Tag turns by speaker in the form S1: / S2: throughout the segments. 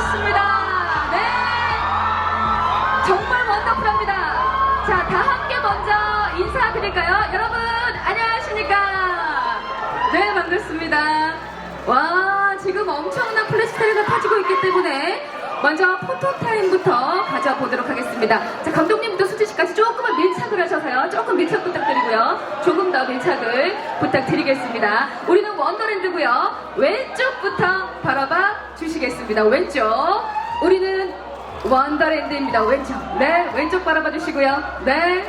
S1: 좋습니다. 네. 정말 원더풀합니다. 자, 다 함께 먼저 인사드릴까요? 여러분, 안녕하십니까? 네, 반갑습니다. 와, 지금 엄청난 플래시타이가 터지고 있기 때문에 먼저 포토타임부터 가져보도록 하겠습니다. 자, 감독님부터 수지씨까지 조금만 밀착을 하셔서요. 조금 밀착 부탁드리고요. 조금 더 밀착을 부탁드리겠습니다. 우리는 원더랜드고요. 왼쪽부터 바라봐 주시겠습니다. 왼쪽. 우리는 원더랜드입니다. 왼쪽. 네, 왼쪽 바라봐 주시고요. 네.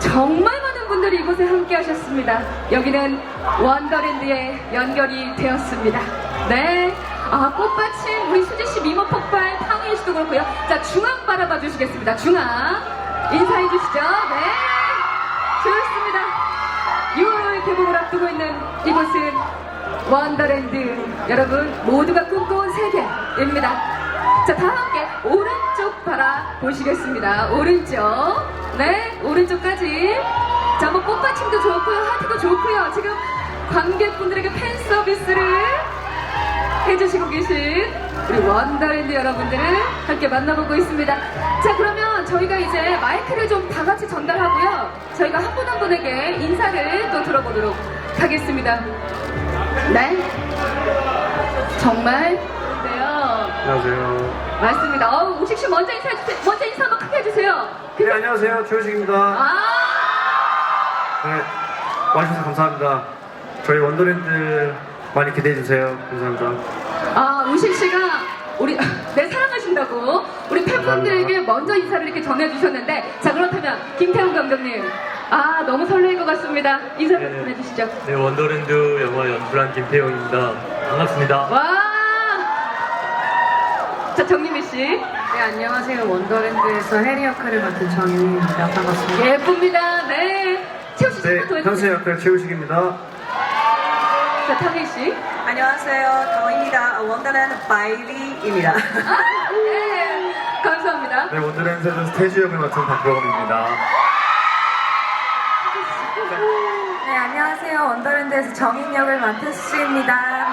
S1: 정말 많은 분들이 이곳에 함께 하셨습니다. 여기는 원더랜드에 연결이 되었습니다. 네. 아, 꽃받침, 우리 수지씨 미모 폭발, 탕웨이 씨도 그렇고요. 자, 중앙 바라봐 주시겠습니다. 중앙. 인사해 주시죠. 네. 좋습니다. 6월 개봉을 앞두고 있는 이곳은 원더랜드. 여러분, 모두가 꿈꿔온 세계입니다. 자, 다 함께 오른쪽 바라보시겠습니다. 오른쪽. 네, 오른쪽까지. 자, 뭐 꽃받침도 좋고요. 하트도 좋고요. 지금 관객분들에게 팬 서비스를 해주시고 계신 우리 원더랜드 여러분들을 함께 만나보고 있습니다. 자, 그러면 저희가 이제 마이크를 좀 다 같이 전달하고요. 저희가 한 분한 분에게 인사를 또 들어보도록 하겠습니다. 네. 정말. 네요.
S2: 안녕하세요.
S1: 맞습니다. 어우, 우식 씨 먼저 인사해주세요. 먼저 인사 한번 크게 해주세요.
S2: 네, 안녕하세요. 조효식입니다.
S1: 아,
S2: 네, 와주셔서 감사합니다. 저희 원더랜드 많이 기대해주세요. 감사합니다.
S1: 아, 우식 씨가 우리, 네, 사랑하신다고 우리 팬분들에게 먼저 인사를 이렇게 전해주셨는데, 자, 그렇다면, 김태훈 감독님. 아, 너무 설레일 것 같습니다. 인사
S3: 네.
S1: 말씀 해주시죠.
S3: 네, 원더랜드 영화 연출한 김태용입니다. 반갑습니다.
S1: 와! 자, 정유미 씨.
S4: 네, 안녕하세요. 원더랜드에서 해리 역할을 맡은 정유미입니다. 반갑습니다.
S1: 예쁩니다. 네. 채우 씨
S2: 네, 현수
S1: 해주세요.
S2: 역할 최우식입니다.
S1: 자, 타미 씨.
S4: 안녕하세요. 정입니다. 원더랜드 바이리입니다.
S1: 아, 네. 감사합니다.
S2: 네, 원더랜드에서 스테이지 역을 맡은 박보검입니다.
S4: 네, 안녕하세요. 원더랜드에서 정인 역을 맡은 수지입니다.